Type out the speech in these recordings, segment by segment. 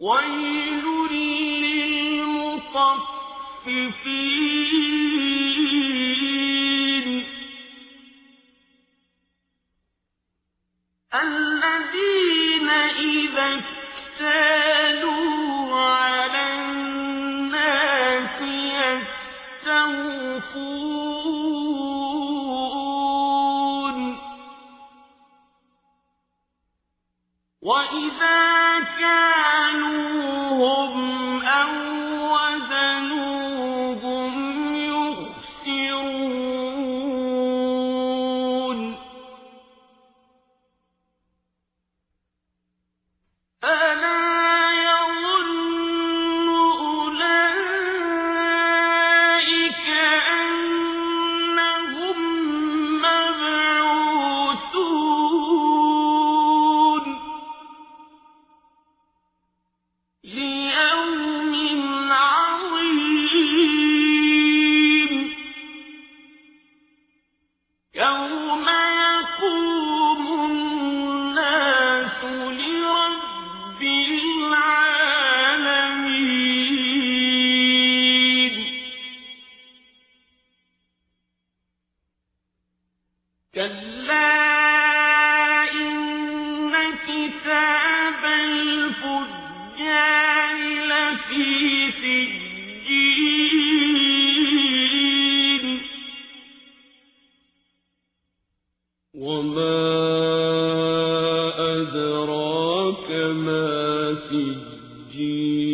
ويل للمطففين الذين إذا اكتالوا على الناس يستوفون وإذا كان ما سجين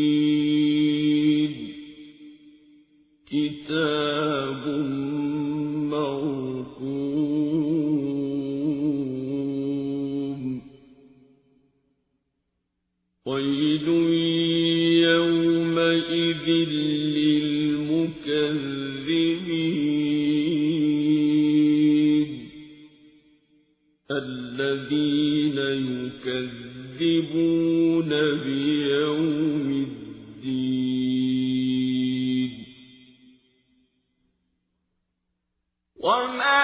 وما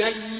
Je.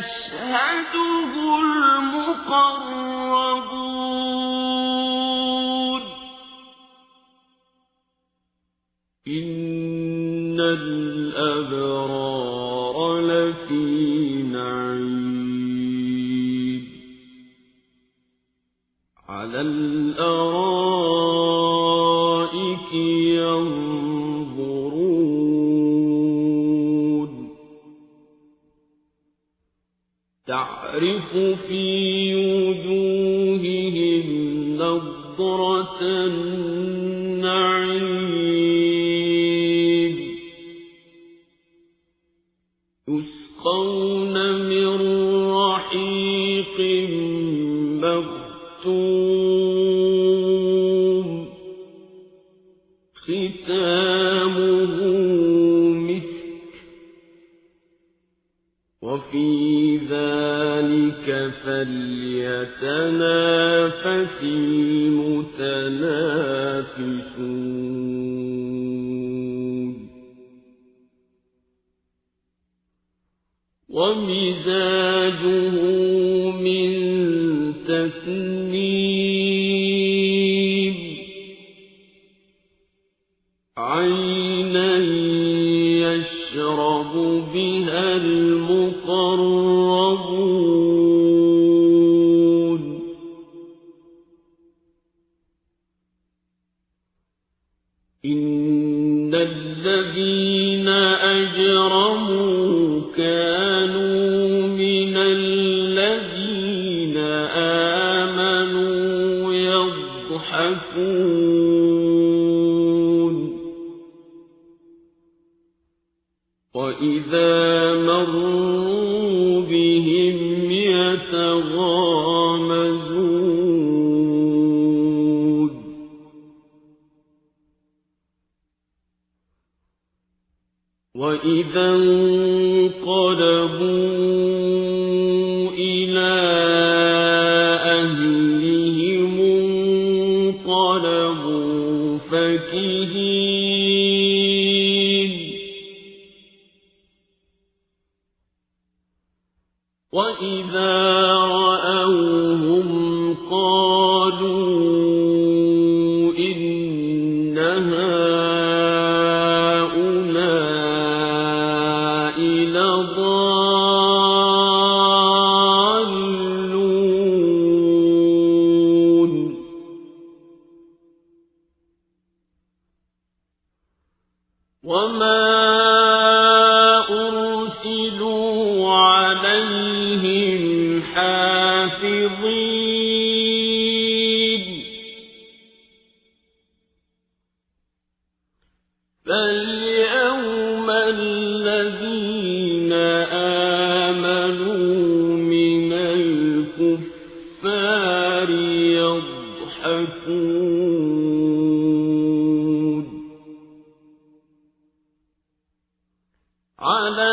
تشهده تعرف في وجوههم نضرة النعيم. ذلك فليتنافس المتنافسون. ومزاجه من تسنيم إن الذين أجرموا كانوا من الذين آمنوا يضحكون وإذا انقلبوا إلى أهلهم انقلبوا فكهين وإذا لضالون الكفار يضحكون. على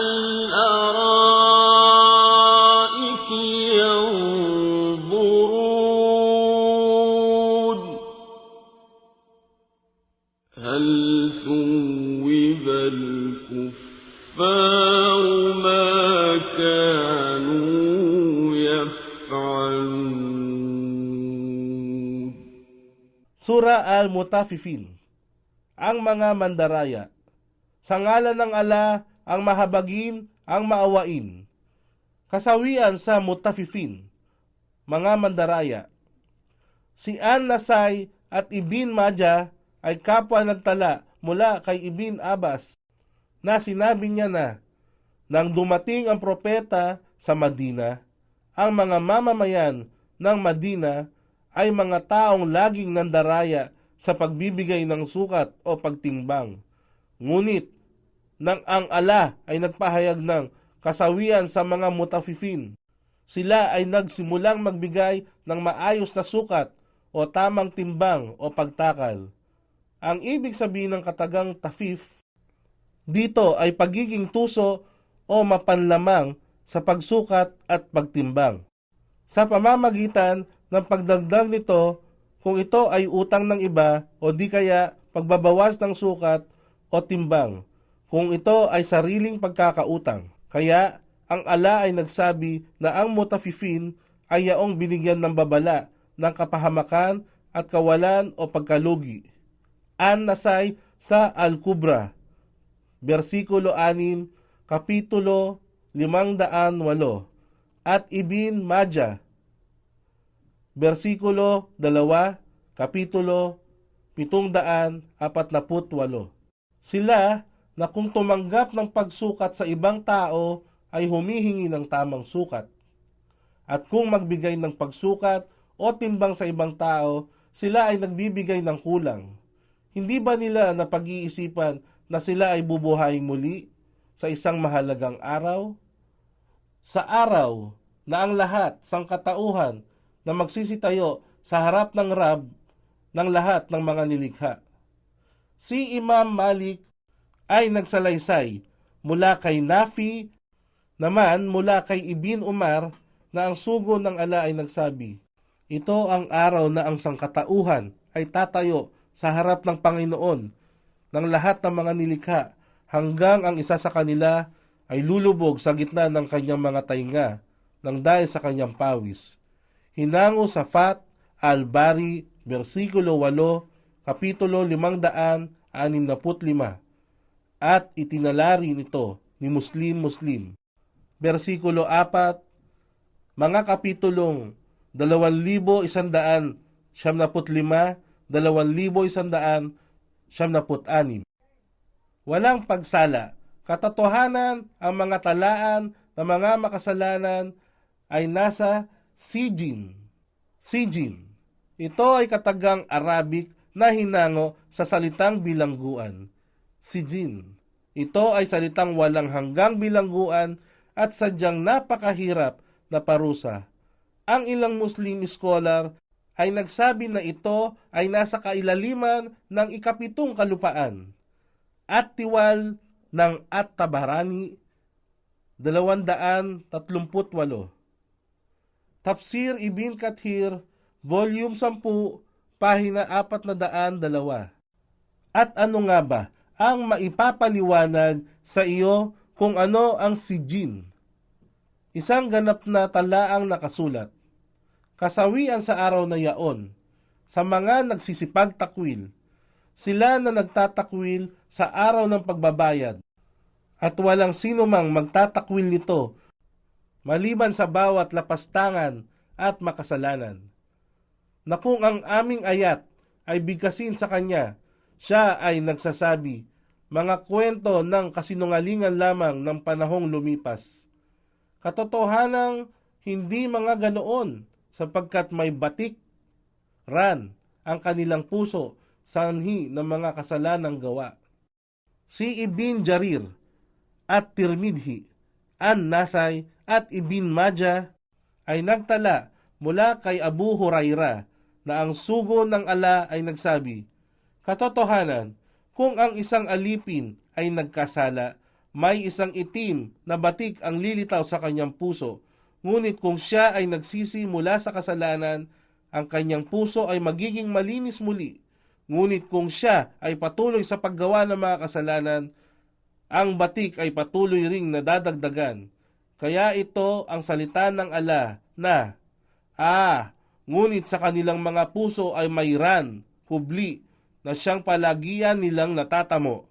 Al-Mutafifin Ang mga mandaraya. Sa ngalan ng ala, ang mahabagin, ang maawain. Kasawian sa Mutafifin Mga mandaraya. Si An Nasay at Ibin Maja ay kapwa nagtala mula kay Ibin Abbas na sinabi niya na nang dumating ang propeta sa Madina, ang mga mamamayan ng Madina ay mga taong laging nandaraya sa pagbibigay ng sukat o pagtimbang. Ngunit, nang ang ala ay nagpahayag ng kasawian sa mga mutafifin, sila ay nagsimulang magbigay ng maayos na sukat o tamang timbang o pagtakal. Ang ibig sabihin ng katagang tafif dito ay pagiging tuso o mapanlamang sa pagsukat at pagtimbang. Sa pamamagitan ng pagdagdag nito kung ito ay utang ng iba o di kaya pagbabawas ng sukat o timbang kung ito ay sariling pagkakautang. Kaya ang ala ay nagsabi na ang mutafifin ay yaong binigyan ng babala ng kapahamakan at kawalan o pagkalugi. An Nasay sa Al-Kubra, versikulo 6, kapitulo limang daan walo, at Ibin Madya, versikulo 2, kapitulo 748. Sila na kung tumanggap ng pagsukat sa ibang tao ay humihingi ng tamang sukat. At kung magbigay ng pagsukat o timbang sa ibang tao, sila ay nagbibigay ng kulang. Hindi ba nila napag-iisipan na sila ay bubuhayin muli sa isang mahalagang araw? Sa araw na ang lahat sang katauhan na magsisitayo sa harap ng Rab ng lahat ng mga nilikha. Si Imam Malik ay nagsalaysay mula kay Nafi, naman mula kay Ibn Umar na ang sugo ng ala ay nagsabi, Ito ang araw na ang sangkatauhan ay tatayo sa harap ng Panginoon ng lahat ng mga nilikha hanggang ang isa sa kanila ay lulubog sa gitna ng kanyang mga tainga nang dahil sa kanyang pawis. Hinango sa Fat al-Bari, versikulo 8, kapitulo 565, at itinalari nito ni Muslim Muslim. Versikulo 4, mga kapitulong 2,175, 2,176, Walang pagsala, katotohanan ang mga talaan ng mga makasalanan ay nasa Sijin. Sijin. Ito ay katagang Arabic na hinango sa salitang bilangguan. Sijin. Ito ay salitang walang hanggang bilangguan at sadyang napakahirap na parusa. Ang ilang Muslim scholar ay nagsabi na ito ay nasa kailaliman ng ikapitong kalupaan at tiwal ng At-Tabarani 238. Tafsir Ibn Kathir, Volume 10, pahina 402. At ano nga ba ang maipapaliwanag sa iyo kung ano ang sijin? Isang ganap na talaang nakasulat. Kasawian sa araw na yaon, sa mga nagsisipag takwil, sila na nagtatakwil sa araw ng pagbabayad, at walang sino mang magtatakwil nito maliban sa bawat lapastangan at makasalanan. Na kung ang aming ayat ay bigkasin sa kanya, siya ay nagsasabi, mga kwento ng kasinungalingan lamang ng panahong lumipas. Katotohanang hindi mga ganoon sapagkat may batik, ran, ang kanilang puso sanhi ng mga kasalanang gawa. Si Ibn Jarir at Tirmidhi, An Nasay at Ibn Majah ay nagtala mula kay Abu Huraira na ang sugo ng ala ay nagsabi, Katotohanan, kung ang isang alipin ay nagkasala, may isang itim na batik ang lilitaw sa kanyang puso, ngunit kung siya ay nagsisi mula sa kasalanan, ang kanyang puso ay magiging malinis muli Ngunit kung siya ay patuloy sa paggawa ng mga kasalanan, ang batik ay patuloy ring nadadagdagan. Kaya ito ang salita ng ala na, Ah, ngunit sa kanilang mga puso ay mayran, kubli, na siyang palagian nilang natatamo.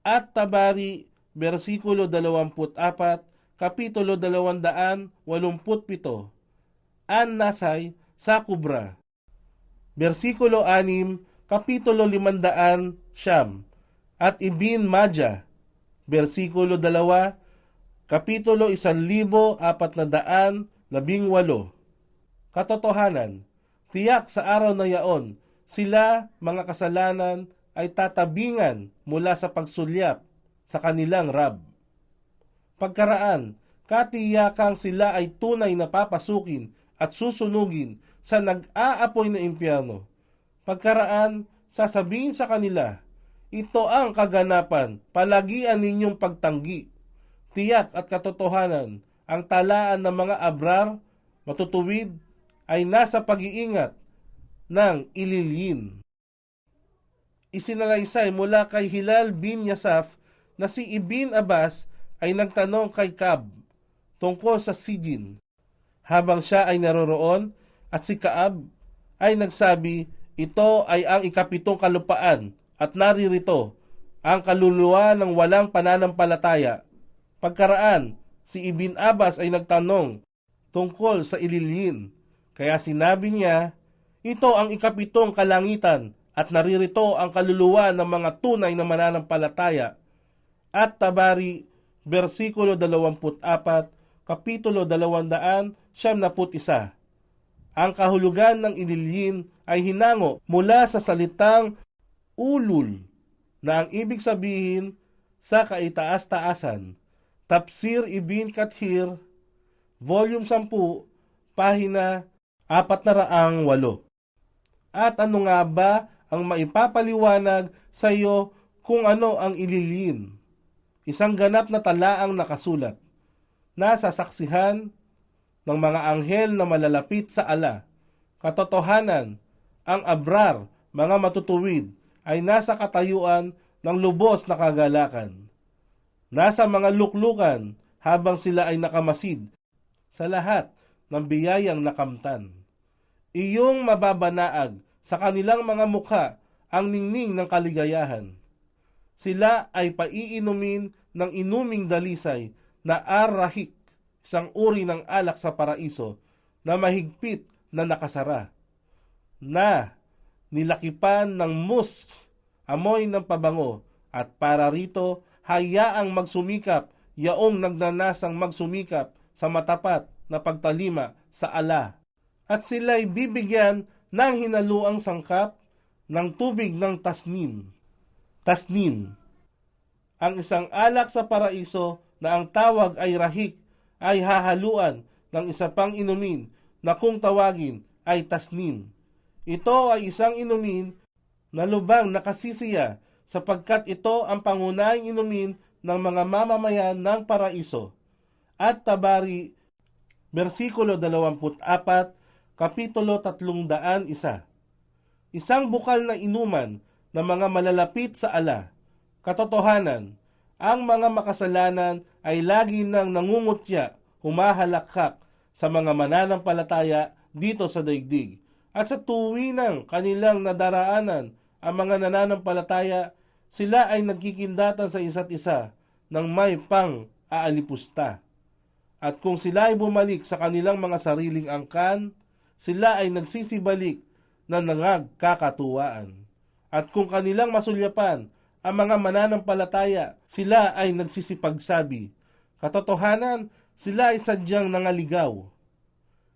At Tabari, versikulo 24, kapitulo 287, An Nasay, sa Kubra. Versikulo 6, Kapitulo 500, Siyam, at Ibin Madya, versikulo 2, Kapitulo 1418, Katotohanan, tiyak sa araw na yaon, sila, mga kasalanan, ay tatabingan mula sa pagsulyap sa kanilang Rab. Pagkaraan, katiyakang sila ay tunay na papasukin at susunugin sa nag-aapoy na impyerno Pagkaraan, sasabihin sa kanila, ito ang kaganapan, palagian ninyong pagtanggi. Tiyak at katotohanan, ang talaan ng mga abrar, matutuwid, ay nasa pag-iingat ng ililin. Isinalaysay mula kay Hilal bin Yasaf na si Ibn Abbas ay nagtanong kay Kab tungkol sa Sijin. Habang siya ay naroroon at si Kaab ay nagsabi, ito ay ang ikapitong kalupaan at naririto ang kaluluwa ng walang pananampalataya. Pagkaraan, si Ibn Abbas ay nagtanong tungkol sa ililin. Kaya sinabi niya, ito ang ikapitong kalangitan at naririto ang kaluluwa ng mga tunay na mananampalataya. At Tabari, versikulo 24, kapitulo 271, ang kahulugan ng inilyin ay hinango mula sa salitang ulul na ang ibig sabihin sa kaitaas-taasan. Tafsir Ibn Kathir, Volume 10, Pahina 408. At ano nga ba ang maipapaliwanag sa iyo kung ano ang ililin? Isang ganap na talaang nakasulat na sasaksihan ng mga anghel na malalapit sa ala. Katotohanan, ang abrar, mga matutuwid, ay nasa katayuan ng lubos na kagalakan. Nasa mga luklukan habang sila ay nakamasid sa lahat ng biyayang nakamtan. Iyong mababanaag sa kanilang mga mukha ang ningning ng kaligayahan. Sila ay paiinumin ng inuming dalisay na arahik isang uri ng alak sa paraiso na mahigpit na nakasara, na nilakipan ng mus, amoy ng pabango, at para rito, hayaang magsumikap, yaong nagnanasang magsumikap sa matapat na pagtalima sa ala. At sila'y bibigyan ng hinaluang sangkap ng tubig ng tasnim. Tasnim, ang isang alak sa paraiso na ang tawag ay rahik ay hahaluan ng isa pang inumin na kung tawagin ay tasnin. Ito ay isang inumin na lubang nakasisiya sapagkat ito ang pangunahing inumin ng mga mamamayan ng paraiso. At Tabari, versikulo 24, kapitulo 301. Isang bukal na inuman ng mga malalapit sa ala. Katotohanan, ang mga makasalanan ay lagi nang nangungutya, humahalakhak sa mga mananampalataya dito sa daigdig. At sa tuwinang kanilang nadaraanan ang mga nananampalataya, sila ay nagkikindatan sa isa't isa ng may pang aalipusta. At kung sila ay bumalik sa kanilang mga sariling angkan, sila ay nagsisibalik na nangagkakatuwaan. At kung kanilang masulyapan ang mga mananampalataya, sila ay nagsisipagsabi. Katotohanan, sila ay sadyang nangaligaw.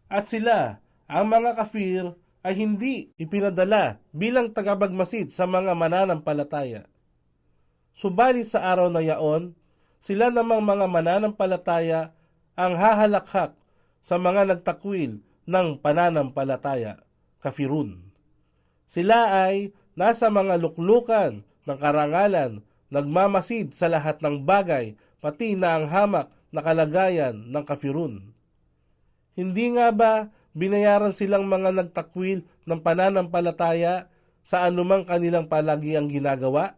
At sila, ang mga kafir, ay hindi ipinadala bilang tagabagmasid sa mga mananampalataya. Subalit sa araw na yaon, sila namang mga mananampalataya ang hahalakhak sa mga nagtakwil ng pananampalataya, kafirun. Sila ay nasa mga luklukan ng karangalan, nagmamasid sa lahat ng bagay, pati na ang hamak na kalagayan ng kafirun. Hindi nga ba binayaran silang mga nagtakwil ng pananampalataya sa anumang kanilang palagiang ginagawa?